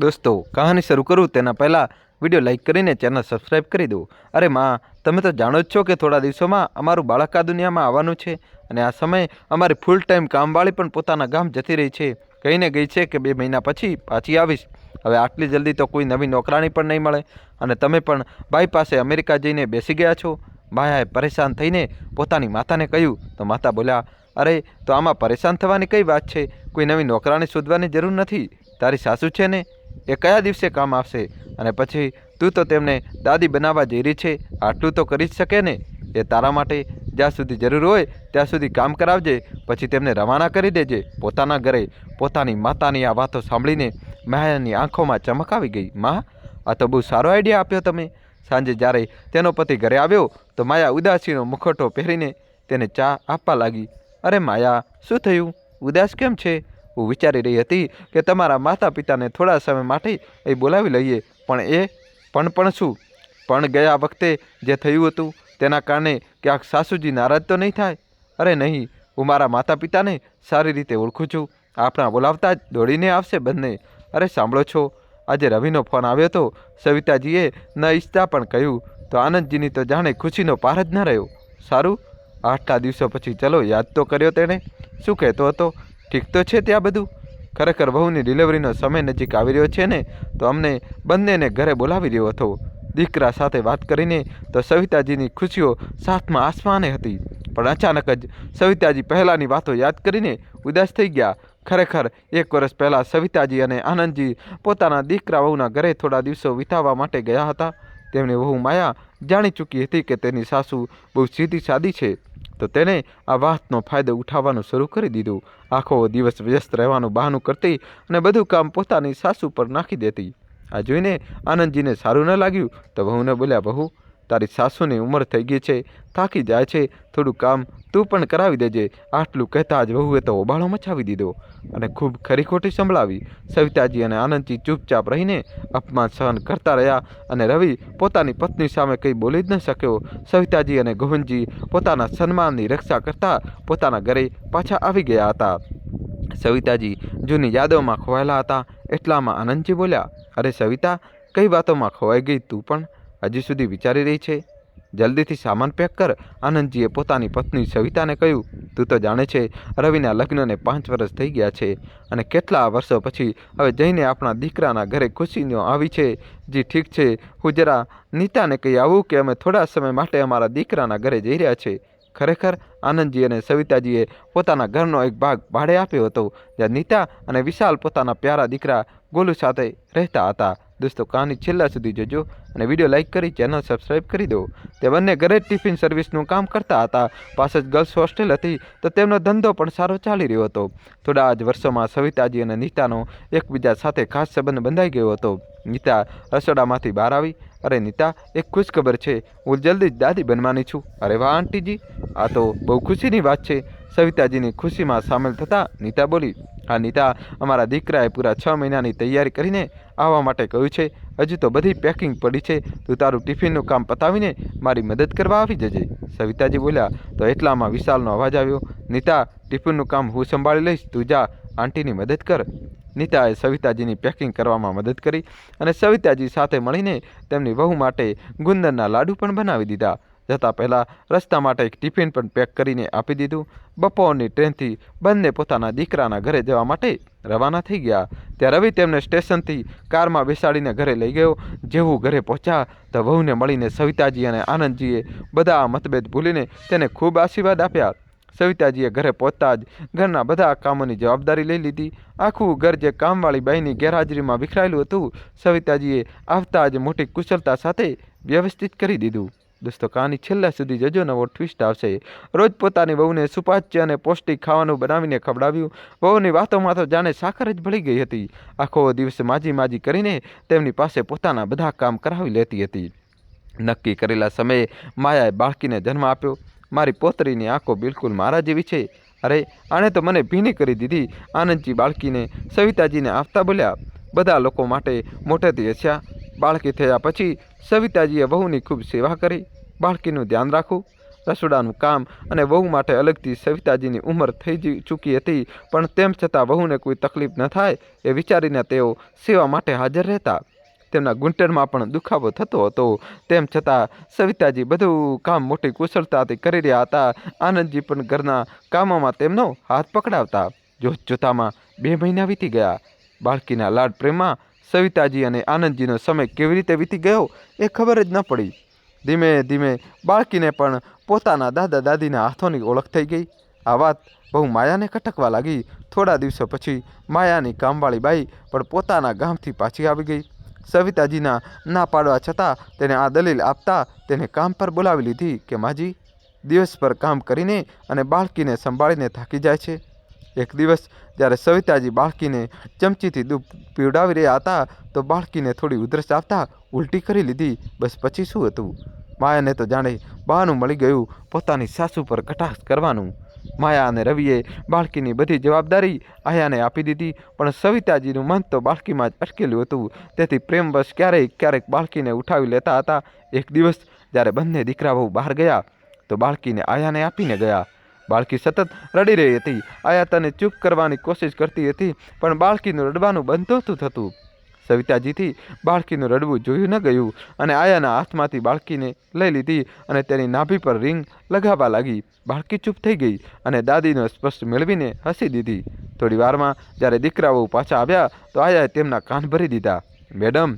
દોસ્તો, કહાની શરૂ કરું તેના પહેલાં વીડિયો લાઇક કરીને ચેનલ સબસ્ક્રાઈબ કરી દો. અરે માં, તમે તો જાણો જ છો કે થોડા દિવસોમાં અમારું બાળક આ દુનિયામાં આવવાનું છે અને આ સમયે અમારી ફૂલ ટાઈમ કામવાળી પણ પોતાના ગામ જતી રહી છે. કહીને ગઈ છે કે બે મહિના પછી પાછી આવીશ. હવે આટલી જલ્દી તો કોઈ નવી નોકરાણી પણ નહીં મળે અને તમે પણ ભાઈ પાસે અમેરિકા જઈને બેસી ગયા છો. માયાએ પરેશાન થઈને પોતાની માતાને કહ્યું, તો માતા બોલ્યા, અરે, તો આમાં પરેશાન થવાની કઈ વાત છે? કોઈ નવી નોકરાણી શોધવાની જરૂર નથી. તારી સાસુ છે ને? એ કયા દિવસે કામ આવશે? અને પછી તું તો તેમને દાદી બનાવવા જઈ રહી છે, આટલું તો કરી જ શકે ને? એ તારા માટે જ્યાં સુધી જરૂર હોય, ત્યાં સુધી કામ કરાવજે, પછી તેમને રવાના કરી દેજે, પોતાના ઘરે, પોતાની માતાની આ વાતો સાંભળીને માયાની આંખોમાં ચમક આવી ગઈ. મા, આ તો બહુ સારો આઈડિયા આપ્યો તમે. સાંજે જ્યારે તેનો પતિ ઘરે આવ્યો, તો માયા ઉદાસીનો મુખોટો પહેરીને તેને ચા આપવા લાગી. અરે માયા, શું થયું? ઉદાસ કેમ છે? હું વિચારી રહી હતી કે તમારા માતા પિતાને થોડા સમય માટે એ બોલાવી લઈએ. પણ એ પણ પણ શું? પણ ગયા વખતે જે થયું હતું તેના કારણે ક્યાંક સાસુજી નારાજ તો નહીં થાય? અરે નહીં, હું મારા માતા પિતાને સારી રીતે ઓળખું છું. આપણા બોલાવતા જ દોડીને આવશે બંને. અરે સાંભળો છો, આજે રવિનો ફોન આવ્યો તો સવિતાજીએ ન ઈચ્છતા પણ કહ્યું, તો આનંદજીની તો જાણે ખુશીનો પાર જ ન રહ્યો. સારું, આટલા દિવસો પછી ચલો યાદ તો કર્યો તેણે. શું કહેતો હતો? ઠીક તો છે ત્યાં બધું? ખરેખર વહુની ડિલિવરીનો સમય નજીક આવી રહ્યો છે ને, તો અમને બંનેને ઘરે બોલાવી રહ્યો હતો. દીકરા સાથે વાત કરીને તો સવિતાજીની ખુશીઓ સાથમાં આસમાને હતી. પણ અચાનક જ સવિતાજી પહેલાંની વાતો યાદ કરીને ઉદાસ થઈ ગયા. ખરેખર એક વર્ષ પહેલાં સવિતાજી અને આનંદજી પોતાના દીકરા વહુના ઘરે થોડા દિવસો વિતાવવા માટે ગયા હતા. તેમની વહુ માયા જાણી ચૂકી હતી કે તેની સાસુ બહુ સીધી સાદી છે. તો તેણે આ વાતનો ફાયદો ઉઠાવવાનું શરૂ કરી દીધું. આખો દિવસ વ્યસ્ત રહેવાનું બહાનું કરતી અને બધું કામ પોતાની સાસુ પર નાખી દેતી. આ જોઈને આનંદજીને સારું ન લાગ્યું તો વહુને બોલ્યા બહુ તારી સાસુની ઉંમર થઈ ગઈ છે, થાકી જાય છે, થોડું કામ તું પણ કરાવી દેજે, આટલું કહેતા જ વહુએ તો ઓબાળો મચાવી દીધો અને ખૂબ ખરી ખોટી સંભળાવી. સવિતાજી અને આનંદજી ચૂપચાપ રહીને અપમાન સહન કરતા રહ્યા અને રવિ પોતાની પત્ની સામે કંઈ બોલી જ ન શક્યો. સવિતાજી અને ગોવિંદજી પોતાના સન્માનની રક્ષા કરતા પોતાના ઘરે પાછા આવી ગયા હતા. સવિતાજી જૂની યાદોમાં ખોવાયેલા હતા. એટલામાં આનંદજી બોલ્યા, અરે સવિતા, કઈ વાતોમાં ખોવાઈ ગઈ તું પણ? હજી સુધી વિચારી રહી છે. જલ્દીથી સામાન પેક કર. આનંદજીએ પોતાની પત્ની સવિતાને કહ્યું, તું તો જાણે છે, રવિના લગ્નને પાંચ વર્ષ થઈ ગયા છે અને કેટલા વર્ષો પછી હવે જઈને આપણા દીકરાના ઘરે ખુશીનો આવી છે. જી, ઠીક છે. હું જરા નીતાને કહી આવું કે અમે થોડા સમય માટે અમારા દીકરાના ઘરે જઈ રહ્યા છે. ખરેખર, આનંદજી અને સવિતાજીએ પોતાના ઘરનો એક ભાગ ભાડે આપ્યો હતો, જ્યાં નીતા અને વિશાલ પોતાના પ્યારા દીકરા ગોલુ સાથે રહેતા હતા. દોસ્તો કહાની છેલ્લા સુધી જોજો અને વીડિયો લાઇક કરી, ચેનલ સબસ્ક્રાઈબ કરી દો. તે બંને ઘરે જ ટિફિન સર્વિસનું કામ કરતા હતા. પાસે જ ગર્લ્સ હોસ્ટેલ હતી, તો તેમનો ધંધો પણ સારો ચાલી રહ્યો હતો. થોડા જ વર્ષોમાં સવિતાજી અને નીતાનો એકબીજા સાથે ખાસ સંબંધ બંધાઈ ગયો હતો. નીતા રસોડામાંથી બહાર આવી. અરે નીતા, એક ખુશખબર છે. હું જલ્દી જ દાદી બનવાની છું. અરે વાહ, આંટીજી. આ તો બહુ ખુશીની વાત છે. સવિતાજીની ખુશીમાં સામેલ થતાં નીતા બોલી હા નીતા અમારા દીકરાએ પૂરા છ મહિનાની તૈયારી કરીને આવવા માટે કહ્યું છે, હજુ તો બધી પેકિંગ પડી છે. તું તારું ટિફિનનું કામ પતાવીને મારી મદદ કરવા આવી જજે. સવિતાજી બોલ્યા, તો એટલામાં વિશાલનો અવાજ આવ્યો, નીતા, ટિફિનનું કામ હું સંભાળી લઈશ. તું જા, આંટીની મદદ કર. નીતાએ સવિતાજીની પેકિંગ કરવામાં મદદ કરી અને સવિતાજી સાથે મળીને તેમની વહુ માટે ગુંદરના લાડુ પણ બનાવી દીધા. જતાં પહેલાં રસ્તા માટે એક ટિફિન પણ પેક કરીને આપી દીધું. બપોરની ટ્રેનથી બંને પોતાના દીકરાના ઘરે જવા માટે રવાના થઈ ગયા. ત્યાં રવિ તેમને સ્ટેશનથી કારમાં બેસાડીને ઘરે લઈ ગયો. જેવું ઘરે પહોંચ્યા તો વહુને મળીને સવિતાજી અને આનંદજીએ બધા મતભેદ ભૂલીને તેને ખૂબ આશીર્વાદ આપ્યા. સવિતાજીએ ઘરે પહોંચતા જ ઘરના બધા કામોની જવાબદારી લઈ લીધી. આખું ઘર જે કામવાળી બાઈની ગેરહાજરીમાં વિખરાયેલું હતું, સવિતાજીએ આવતા જ મોટી કુશળતા સાથે વ્યવસ્થિત કરી દીધું. દોસ્તો કહાની છેલ્લા સુધી જજો નવો ટ્વિસ્ટ આવશે. રોજ પોતાની વહુને સુપાચ્ય અને પૌષ્ટિક ખાવાનું બનાવીને ખવડાવ્યું. વહુની વાતોમાં તો જાણે સાકર જ ભળી ગઈ હતી. આખો દિવસ માજી માજી કરીને તેમની પાસે પોતાના બધા કામ કરાવી લેતી હતી. નક્કી કરેલા સમયે માયાએ બાળકીને જન્મ આપ્યો. મારી પોતરીની આંખો બિલકુલ મારા જેવી છે. અરે, આણે તો મને ભીની કરી દીધી. આનંદજી બાળકીને સવિતાજીને આપતા બોલ્યા. બધા લોકો માટે મોટેથી હસ્યા. બાળકી થયા પછી સવિતાજીએ વહુની ખૂબ સેવા કરી. બાળકીનું ધ્યાન રાખવું, રસોડાનું કામ અને વહુ માટે અલગથી સવિતાજીની ઉંમર થઈ ચૂકી હતી. પણ તેમ છતાં વહુને કોઈ તકલીફ ન થાય એ વિચારીને તેઓ સેવા માટે હાજર રહેતા. તેમના ઘૂંટણમાં પણ દુખાવો થતો હતો. તેમ છતાં સવિતાજી બધું કામ મોટી કુશળતાથી કરી રહ્યા હતા. આનંદજી પણ ઘરના કામોમાં તેમનો હાથ પકડાવતા જોત જોતામાં બે મહિના વીતી ગયા. બાળકીના લાડ પ્રેમમાં સવિતાજી અને આનંદજીનો સમય કેવી રીતે વીતી ગયો એ ખબર જ ન પડી. ધીમે ધીમે બાળકીને પણ પોતાના દાદા દાદીના હાથોની ઓળખ થઈ ગઈ. આ વાત બહુ માયાને ખટકવા લાગી. થોડા દિવસો પછી માયાની કામવાળી બાઈ પણ પોતાના ગામથી પાછી આવી ગઈ. સવિતાજીના ના પાડવા છતાં તેને આ દલીલ આપતા તેને કામ પર બોલાવી લીધી કે, માજી, દિવસ પર કામ કરીને અને બાળકીને સંભાળીને થાકી જાય છે. એક દિવસ જ્યારે સવિતાજી બાળકીને ચમચીથી દૂધ પીવડાવી રહ્યા હતા તો બાળકીને થોડી ઉધરસ આપતા ઉલટી કરી લીધી. બસ પછી શું હતું? માયાને તો જાણે બહાનું મળી ગયું પોતાની સાસુ પર કટાક્ષ કરવાનું. માયા અને રવિએ બાળકીની બધી જવાબદારી આયાને આપી દીધી, પણ સવિતાજીનું મન તો બાળકીમાં જ અટકેલું હતું. તેથી પ્રેમવશ ક્યારેક ક્યારેક બાળકીને ઉઠાવી લેતા હતા. એક દિવસ જ્યારે બંને દીકરા બહુ બહાર ગયા તો બાળકીને આયાને આપીને ગયા. બાળકી સતત રડી રહી હતી. આયા તને ચૂપ કરવાની કોશિશ કરતી હતી, પણ બાળકીનું રડવાનું બંધ નહોતું થતું. સવિતાજીથી બાળકીનું રડવું જોયું ન ગયું અને આયાના હાથમાંથી બાળકીને લઈ લીધી અને તેની નાભી પર રિંગ લગાવવા લાગી. બાળકી ચૂપ થઈ ગઈ અને દાદીનો સ્પષ્ટ મેળવીને હસી દીધી. થોડી વારમાં જ્યારે દીકરાઓ પાછા આવ્યા, તો આયાએ તેમના કાન ભરી દીધા. મેડમ,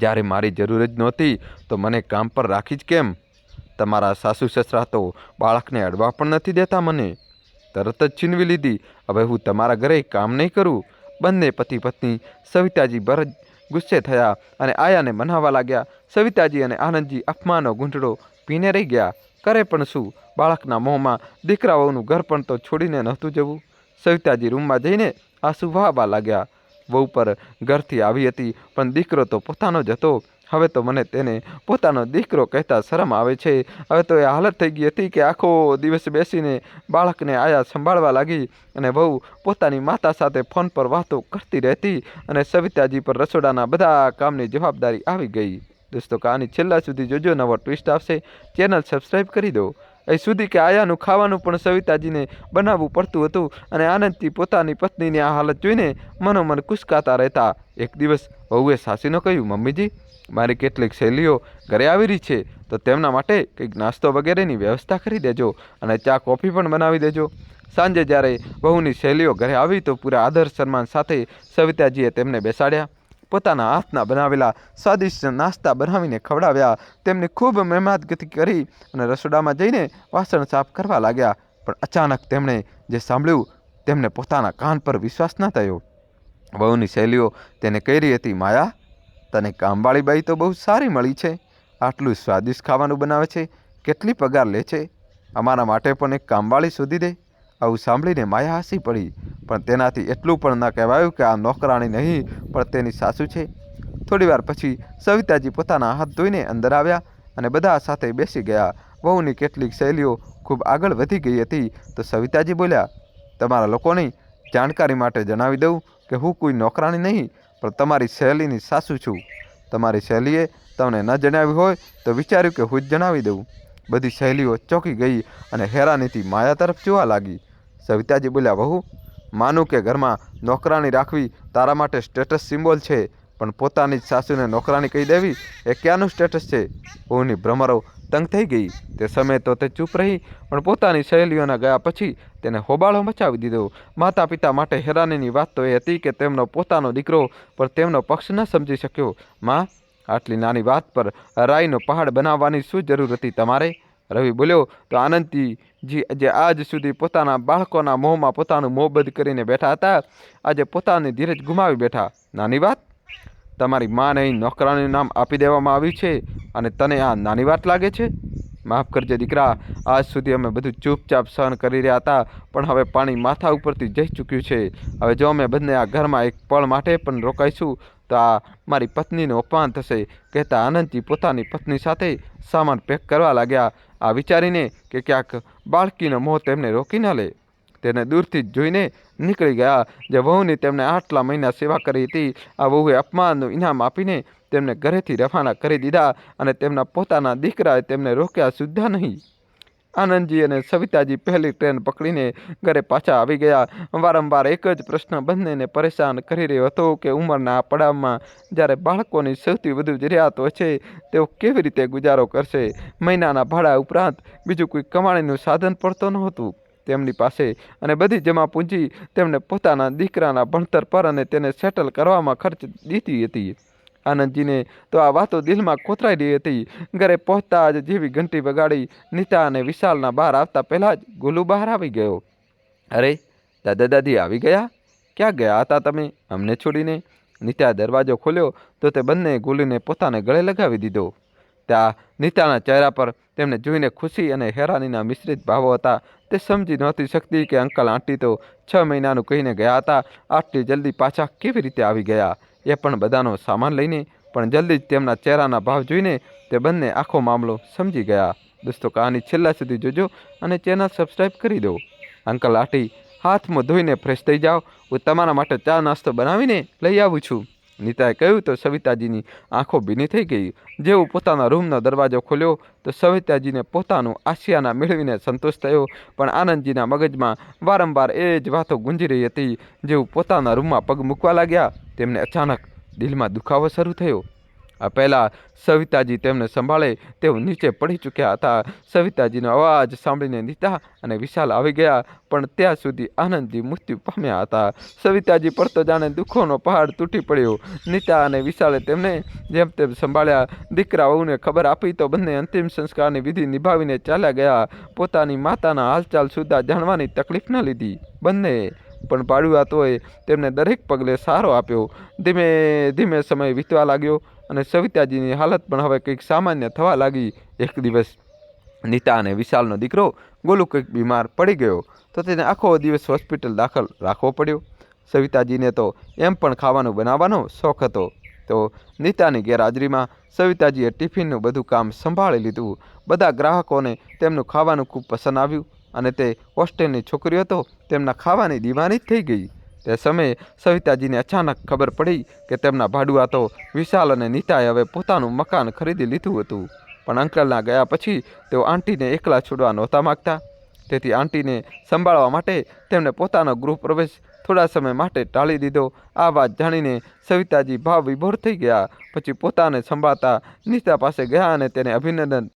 જ્યારે મારી જરૂર જ નહોતી, તો મને કામ પર રાખી જ કેમ? તમારા સાસુ સસરા તો બાળકને અડવા પણ નથી દેતા મને. તરત જ છીનવી લીધી. હવે હું તમારા ઘરે કામ નહીં કરું. બંને પતિ પત્ની સવિતાજી ભરત ગુસ્સે થયા અને આયાને મનાવવા લાગ્યા. સવિતાજી અને આનંદજી અપમાનો ગૂંઠડો પીને રહી ગયા. કરે પણ શું? બાળકના મોંમાં દીકરાઓનું ઘર પણ તો છોડીને નહોતું જવું. સવિતાજી રૂમમાં જઈને આંસુ વહાવા લાગ્યા. વહુ પર ઘરથી આવી હતી, પણ દીકરો તો પોતાનો જ હતો. હવે તો મને તેને પોતાનો દીકરો કહેતા શરમ આવે છે. હવે તો એ હાલત થઈ ગઈ હતી કે આખો દિવસ બેસીને બાળકને આયા સંભાળવા લાગી અને વહુ પોતાની માતા સાથે ફોન પર વાતો કરતી રહેતી અને સવિતાજી પર રસોડાના બધા કામની જવાબદારી આવી ગઈ. દોસ્તો કહાની છેલ્લા સુધી જોજો, નવો ટ્વિસ્ટ આવશે. ચેનલ સબસ્ક્રાઈબ કરી દો. એ સુધી કે આયાનું ખાવાનું પણ સવિતાજીને બનાવવું પડતું હતું અને આનંદથી પોતાની પત્નીની આ હાલત જોઈને મનોમન કુસકાતા રહેતા. એક દિવસ વહુએ સાસીનો કહ્યું, મમ્મીજી મારી કેટલીક શૈલીઓ ઘરે આવી રહી છે, તો તેમના માટે કંઈક નાસ્તો વગેરેની વ્યવસ્થા કરી દેજો અને ચા, કોફી પણ બનાવી દેજો. સાંજે જ્યારે વહુની શૈલીઓ ઘરે આવી, તો પૂરા આદર સન્માન સાથે સવિતાજીએ તેમને બેસાડ્યા. પોતાના હાથના બનાવેલા સ્વાદિષ્ટ નાસ્તા બનાવીને ખવડાવ્યા. તેમની ખૂબ મહેમાદગતિ કરી અને રસોડામાં જઈને વાસણ સાફ કરવા લાગ્યા. પણ અચાનક તેમણે જે સાંભળ્યું, તેમને પોતાના કાન પર વિશ્વાસ ન થયો. વહુની શૈલીઓ તેને કહી રહી હતી, માયા તને કામવાળી બાઈ તો બહુ સારી મળી છે. આટલું સ્વાદિષ્ટ ખાવાનું બનાવે છે. કેટલી પગાર લે છે. અમારા માટે પણ એક કામવાળી શોધી દે. આવું સાંભળીને માયા હસી પડી. પણ તેનાથી એટલું પણ ન કહેવાયું કે આ નોકરાણી નહીં, પણ તેની સાસુ છે. થોડીવાર પછી સવિતાજી પોતાના હાથ ધોઈને અંદર આવ્યા અને બધા સાથે બેસી ગયા. વહુની કેટલીક શૈલીઓ ખૂબ આગળ વધી ગઈ હતી. તો સવિતાજી બોલ્યા, તમારા લોકોની જાણકારી માટે જણાવી દઉં કે હું કોઈ નોકરાણી નહીં પણ તમારી સહેલીની સાસુ છું. તમારી સહેલીએ તમને ન જણાવ્યું હોય તો વિચાર્યું કે હું જ જણાવી દઉં. બધી સહેલીઓ ચોંકી ગઈ અને હેરાનીથી માયા તરફ જોવા લાગી. સવિતાજી બોલ્યા, વહુ, માનું કે ઘરમાં નોકરાણી રાખવી તારા માટે સ્ટેટસ સિમ્બોલ છે, પણ પોતાની જ સાસુને નોકરાણી કહી દેવી એ ક્યાંનું સ્ટેટસ છે? બહુની ભ્રમરો તંગ થઈ ગઈ. તે સમયે તો તે ચૂપ રહી, પણ પોતાની સહેલીઓના ગયા પછી તેને હોબાળો મચાવી દીધો. માતા પિતા માટે હેરાનીની વાત તો એ હતી કે તેમનો પોતાનો દીકરો પણ તેમનો પક્ષ ન સમજી શક્યો. માં, આટલી નાની વાત પર રાઈનો પહાડ બનાવવાની શું જરૂર હતી તમારે? રવિ બોલ્યો, તો આનંદજી જે આજ સુધી પોતાના બાળકોના મોંમાં પોતાનું મોં બંધ કરીને બેઠા હતા. આજે પોતાની ધીરજ ગુમાવી બેઠા. નાની વાત? તમારી માને અહીં નોકરાનું નામ આપી દેવામાં આવ્યું છે અને તને આ નાની વાત લાગે છે? માફ કરજે દીકરા, આજ સુધી અમે બધું ચૂપચાપ સહન કરી રહ્યા હતા, પણ હવે પાણી માથા ઉપરથી જઈ ચૂક્યું છે. હવે જો અમે બંને આ ઘરમાં એક પળ માટે પણ રોકાઈશું, તો આ મારી પત્નીનું અપમાન થશે. કહેતા આનંદજી પોતાની પત્ની સાથે સામાન પેક કરવા લાગ્યા. આ વિચારીને કે ક્યાંક બાળકીનો મોહ તેમને રોકી ન લે. તેને દૂરથી જ જોઈને નીકળી ગયા. જે વહુની તેમણે આટલા મહિના સેવા કરી હતી, આ વહુએ અપમાનનું ઇનામ આપીને તેમને ઘરેથી રવાના કરી દીધા અને તેમના પોતાના દીકરાએ તેમને રોક્યા સુદ્ધા નહીં. આનંદજી અને સવિતાજી પહેલી ટ્રેન પકડીને ઘરે પાછા આવી ગયા. વારંવાર એક જ પ્રશ્ન બંનેને પરેશાન કરી રહ્યો હતો કે ઉંમરના આ પડાવમાં જ્યારે બાળકોની સૌથી વધુ જરૂરિયાત હોય છે, તેઓ કેવી રીતે ગુજારો કરશે? મહિનાના ભાડા ઉપરાંત બીજું કોઈ કમાણીનું સાધન પડતો નહોતું. તેમની પાસે અને બધી જમા પૂંજી તેમણે પોતાના દીકરાના ભણતર પર અને તેને સેટલ કરવામાં ખર્ચ દીધી હતી. આનંદજીને તો આ વાતો દિલમાં કોતરાઈ રહી હતી. ઘરે પહોંચતા જ જેવી ઘંટી વગાડી નીતા અને વિશાલના બહાર આવતા પહેલાં જ ગોલુ બહાર આવી ગયો. અરે, દાદા દાદી આવી ગયા? ક્યાં ગયા હતા તમે? અમને છોડીને? નીતા દરવાજો ખોલ્યો તો તે બંને ગુલુને પોતાને ગળે લગાવી દીધો. ત્યાં નીતાના ચહેરા પર તેમને જોઈને ખુશી અને હેરાનીના મિશ્રિત ભાવો હતા. તે સમજી નહોતી શકતી કે અંકલ આંટી તો છ મહિનાનું કહીને ગયા હતા, આટલી જલ્દી પાછા કેવી રીતે આવી ગયા? એ પણ બધાનો સામાન લઈને, પણ જલ્દી જ તેમના ચહેરાના ભાવ જોઈને તે બંને આખો મામલો સમજી ગયા. દોસ્તો, કહાની છેલ્લા સુધી જોજો અને ચેનલ સબસ્ક્રાઈબ કરી દો. અંકલ આંટી, હાથમાં ધોઈને ફ્રેશ થઈ જાઓ. હું તમારા માટે ચા નાસ્તો બનાવીને લઈ આવું છું. નીતાએ કહ્યું, તો સવિતાજીની આંખો ભીની થઈ ગઈ. જેવું પોતાના રૂમનો દરવાજો ખોલ્યો, તો સવિતાજીને પોતાનું આશિયાના મેળવીને સંતોષ થયો. પણ આનંદજીના મગજમાં વારંવાર એ જ વાતો ગુંજી રહી હતી, જેવું પોતાના રૂમમાં પગ મૂકવા લાગ્યા. તેમને અચાનક દિલમાં દુખાવો શરૂ થયો. આ પહેલાં સવિતાજી તેમને સંભાળે તેઓ નીચે પડી ચૂક્યા હતા. સવિતાજીનો અવાજ સાંભળીને નીતા અને વિશાલ આવી ગયા, પણ ત્યાં સુધી આનંદજી મૃત્યુ પામ્યા હતા. સવિતાજી પર તો જાણે દુઃખોનો પહાડ તૂટી પડ્યો. નીતા અને વિશાલે તેમને જેમ તેમ સંભાળ્યા. દીકરા વહુને ખબર આપી તો બંને અંતિમ સંસ્કારની વિધિ નિભાવીને ચાલ્યા ગયા. પોતાની માતાના હાલચાલ સુદ્ધા જાણવાની તકલીફ ન લીધી. બંને પણ પાડુઆતોએ તેમને દરેક પગલે સહારો આપ્યો. ધીમે ધીમે સમય વીતવા લાગ્યો અને સવિતાજીની હાલત પણ હવે કંઈક સામાન્ય થવા લાગી. એક દિવસ નીતા અને વિશાલનો દીકરો ગોલુ કંઈક બીમાર પડી ગયો. તો તેને આખો દિવસ હોસ્પિટલ દાખલ રાખવો પડ્યો. સવિતાજીને તો એમ પણ ખાવાનું બનાવવાનો શોખ હતો. તો નીતાની ગેરહાજરીમાં સવિતાજીએ ટિફિનનું બધું કામ સંભાળી લીધું. બધા ગ્રાહકોને તેમનું ખાવાનું ખૂબ પસંદ આવ્યું. અને તે હોસ્ટેલની છોકરીઓ હતો તેમના ખાવાની દીવાની જ થઈ ગઈ. તે સમયે સવિતાજીને અચાનક ખબર પડી કે તેમના ભાડુઆ તો વિશાલ અને નીતાએ હવે પોતાનું મકાન ખરીદી લીધું હતું. પણ અંકલના ગયા પછી તેઓ આંટીને એકલા છોડવા નહોતા માગતા. તેથી આંટીને સંભાળવા માટે તેમણે પોતાનો ગૃહ પ્રવેશ થોડા સમય માટે ટાળી દીધો. આ વાત જાણીને સવિતાજી ભાવ વિભોર થઈ ગયા. પછી પોતાને સંભાળતા નીતા પાસે ગયા અને તેને અભિનંદન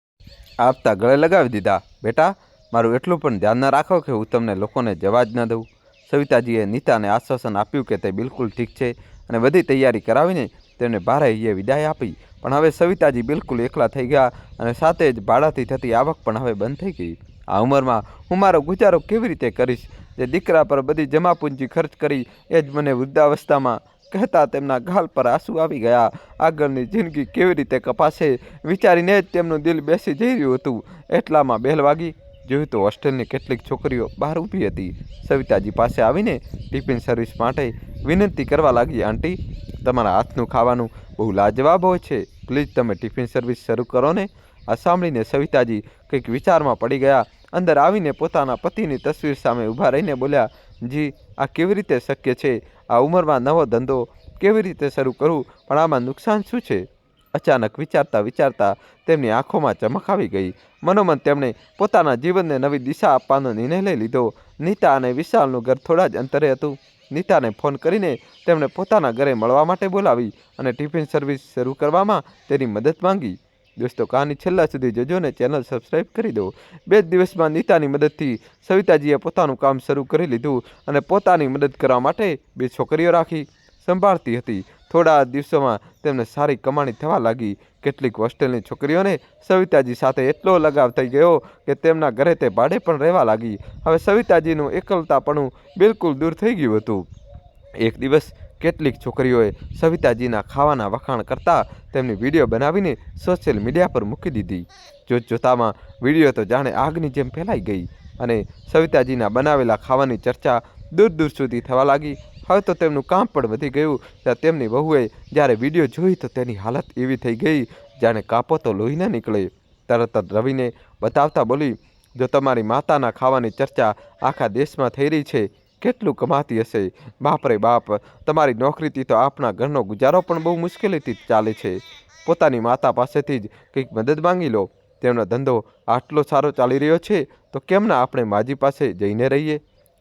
આપતા ગળે લગાવી દીધા. બેટા મારું એટલું પણ ધ્યાન ન રાખો કે હું તમને લોકોને જવા જ ન દઉં. સવિતાજીએ નીતાને આશ્વાસન આપ્યું કે તે બિલકુલ ઠીક છે અને બધી તૈયારી કરાવીને તેમને ભારે હૈયે વિદાય આપી. પણ હવે સવિતાજી બિલકુલ એકલા થઈ ગયા અને સાથે જ ભાડાથી થતી આવક પણ હવે બંધ થઈ ગઈ. આ ઉંમરમાં હું મારો ગુજારો કેવી રીતે કરીશ? જે દીકરા પર બધી જમાપૂંજી ખર્ચ કરી એ જ મને વૃદ્ધાવસ્થામાં કહેતા તેમના ગાલ પર આંસુ આવી ગયા. આગળની જિંદગી કેવી રીતે કપાશે વિચારીને જ તેમનું દિલ બેસી જઈ રહ્યું હતું. એટલામાં બેલ વાગી. જોયું તો હોસ્ટેલની કેટલીક છોકરીઓ બહાર ઊભી હતી. સવિતાજી પાસે આવીને ટિફિન સર્વિસ માટે વિનંતી કરવા લાગી, આંટી, તમારા હાથનું ખાવાનું બહુ લાજવાબ હોય છે. પ્લીઝ તમે ટિફિન સર્વિસ શરૂ કરો ને. આ સાંભળીને સવિતાજી કંઈક વિચારમાં પડી ગયા. અંદર આવીને પોતાના પતિની તસવીર સામે ઊભા રહીને બોલ્યા, જી, આ કેવી રીતે શક્ય છે? આ ઉંમરમાં નવો ધંધો કેવી રીતે શરૂ કરવું પણ આમાં નુકસાન શું છે? અચાનક વિચારતા વિચારતા તેમની આંખોમાં ચમક આવી ગઈ. મનોમન તેમણે પોતાના જીવનને નવી દિશા આપવાનો નિર્ણય લઈ લીધો. નીતા અને વિશાલનું ઘર થોડા જ અંતરે હતું. નીતાને ફોન કરીને તેમણે પોતાના ઘરે મળવા માટે બોલાવી અને ટિફિન સર્વિસ શરૂ કરવામાં તેની મદદ માંગી. દોસ્તો, કહાની છેલ્લા સુધી જજો ને ચેનલ સબસ્ક્રાઈબ કરી દો. બે જ દિવસમાં નીતાની મદદથી સવિતાજીએ પોતાનું કામ શરૂ કરી લીધું અને પોતાની મદદ કરવા માટે બે છોકરીઓ રાખી. સંભાળતી હતી. થોડા દિવસોમાં તેમને સારી કમાણી થવા લાગી. કેટલીક હોસ્ટેલની છોકરીઓને સવિતાજી સાથે એટલો લગાવ થઈ ગયો કે તેમના ઘરે તે ભાડે પણ રહેવા લાગી. હવે સવિતાજીનું એકલતાપણું બિલકુલ દૂર થઈ ગયું હતું. એક દિવસ કેટલીક છોકરીઓએ સવિતાજીના ખાવાના વખાણ કરતા તેમની વીડિયો બનાવીને સોશિયલ મીડિયા પર મૂકી દીધી. જોત જોતામાં વીડિયો તો જાણે આગની જેમ ફેલાઈ ગઈ અને સવિતાજીના બનાવેલા ખાવાની ચર્ચા દૂર દૂર સુધી થવા લાગી. હવે તો તેમનું કામ પણ વધી ગયું. ત્યાં તેમની વહુએ જ્યારે વીડિયો જોઈ તો તેની હાલત એવી થઈ ગઈ, જાણે કાપો તો લોહી ન નીકળે. તરત જ રવિને બતાવતા બોલી, જો તમારી માતાના ખાવાની ચર્ચા આખા દેશમાં થઈ રહી છે, કેટલું કમાતી હશે? બાપરે બાપ, તમારી નોકરીથી તો આપણા ઘરનો ગુજારો પણ બહુ મુશ્કેલીથી ચાલે છે. પોતાની માતા પાસેથી જ કંઈક મદદ માંગી લો. તેમનો ધંધો આટલો સારો ચાલી રહ્યો છે, તો કેમ ના આપણે માજી પાસે જઈને રહીએ?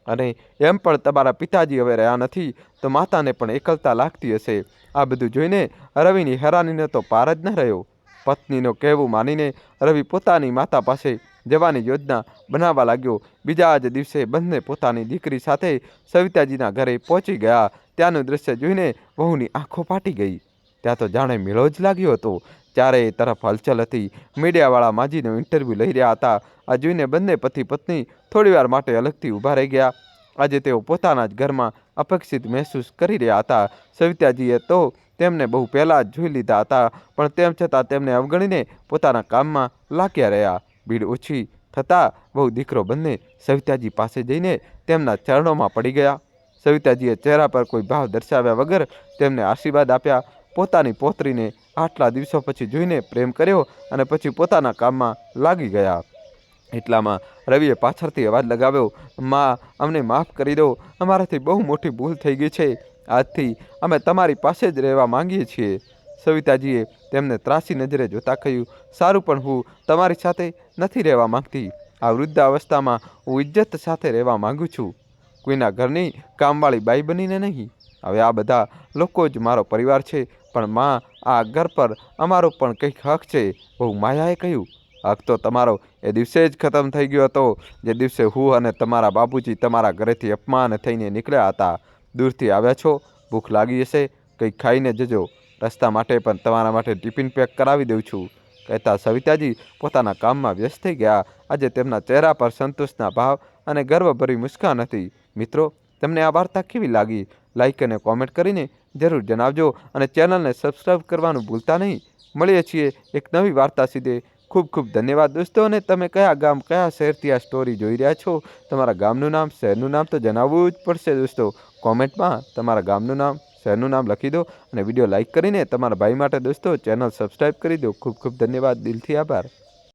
અને એમ પણ તમારા પિતાજી હવે રહ્યા નથી, તો માતાને પણ એકલતા લાગતી હશે. આ બધું જોઈને રવિની હેરાનીને તો પાર જ ન રહ્યો. પત્નીનો કહેવું માનીને રવિ પોતાની માતા પાસે જવાની યોજના બનાવવા લાગ્યો. બીજા જ દિવસે બંને પોતાની દીકરી સાથે સવિતાજીના ઘરે પહોંચી ગયા. ત્યાંનું દૃશ્ય જોઈને વહુની આંખો ફાટી ગઈ. ત્યાં તો જાણે મેળો જ લાગ્યો હતો. ચારે તરફ હલચલ હતી. મીડિયાવાળા માજીનો ઇન્ટરવ્યૂ લઈ રહ્યા હતા. આ જોઈને બંને પતિ પત્ની થોડીવાર માટે અલગથી ઊભા રહી ગયા. આજે તેઓ પોતાના જ ઘરમાં અપેક્ષિત મહેસૂસ કરી રહ્યા હતા. સવિતાજીએ તો તેમને બહુ પહેલાં જ જોઈ લીધા હતા, પણ તેમ છતાં તેમને અવગણીને પોતાના કામમાં લાગ્યા રહ્યા. ભીડ ઓછી થતાં બહુ દીકરો બંને સવિતાજી પાસે જઈને તેમના ચરણોમાં પડી ગયા. સવિતાજીએ ચહેરા પર કોઈ ભાવ દર્શાવ્યા વગર તેમને આશીર્વાદ આપ્યા. પોતાની પોતરીને આટલા દિવસો પછી જોઈને પ્રેમ કર્યો અને પછી પોતાના કામમાં લાગી ગયા. એટલામાં રવિએ પાછળથી અવાજ લગાવ્યો, માં, અમને માફ કરી દો. અમારાથી બહુ મોટી ભૂલ થઈ ગઈ છે. આજથી અમે તમારી પાસે જ રહેવા માંગીએ છીએ. સવિતાજીએ તેમને ત્રાસી નજરે જોતા કહ્યું, સારું, પણ હું તમારી સાથે નથી રહેવા માંગતી. આ વૃદ્ધાવસ્થામાં હું ઇજ્જત સાથે રહેવા માંગુ છું. કોઈના ઘરની કામવાળી બાઈ બનીને નહીં. હવે આ બધા લોકો જ મારો પરિવાર છે. પણ માં આ ઘર પર અમારો પણ કંઈક હક છે. બહુ માયાએ કહ્યું, હક તો તમારો. એ દિવસે જ ખતમ થઈ ગયો હતો. જે દિવસે હું અને તમારા બાપુજી તમારા ઘરેથી અપમાન થઈને નીકળ્યા હતા. દૂરથી આવ્યા છો. ભૂખ લાગી હશે. કંઈક ખાઈને જજો. રસ્તા માટે પણ તમારા માટે ટિફિન પેક કરાવી દઉં છું. કહેતા સવિતાજી પોતાના કામમાં વ્યસ્ત થઈ ગયા. આજે તેમના ચહેરા પર સંતોષના ભાવ અને ગર્વભરી મુસ્કાન હતી. મિત્રો, તમને આ વાર્તા કેવી લાગી? લાઈક અને કોમેન્ટ કરીને જરૂર જણાવજો અને ચેનલને સબસ્ક્રાઈબ કરવાનું ભૂલતા નહીં. મળીએ છીએ એક નવી વાર્તા સીધે. ખૂબ ખૂબ ધન્યવાદ દોસ્તો અને તમે કયા ગામ, કયા શહેરથી આ સ્ટોરી જોઈ રહ્યા છો? તમારા ગામનું નામ, શહેરનું નામ તો જણાવવું જ પડશે દોસ્તો. કોમેન્ટમાં તમારા ગામનું નામ, શહેરનું નામ લખી દો અને વીડિયો લાઇક કરીને તમારા ભાઈ માટે દોસ્તો ચેનલ સબસ્ક્રાઈબ કરી દો. ખૂબ ખૂબ ધન્યવાદ. દિલથી આભાર.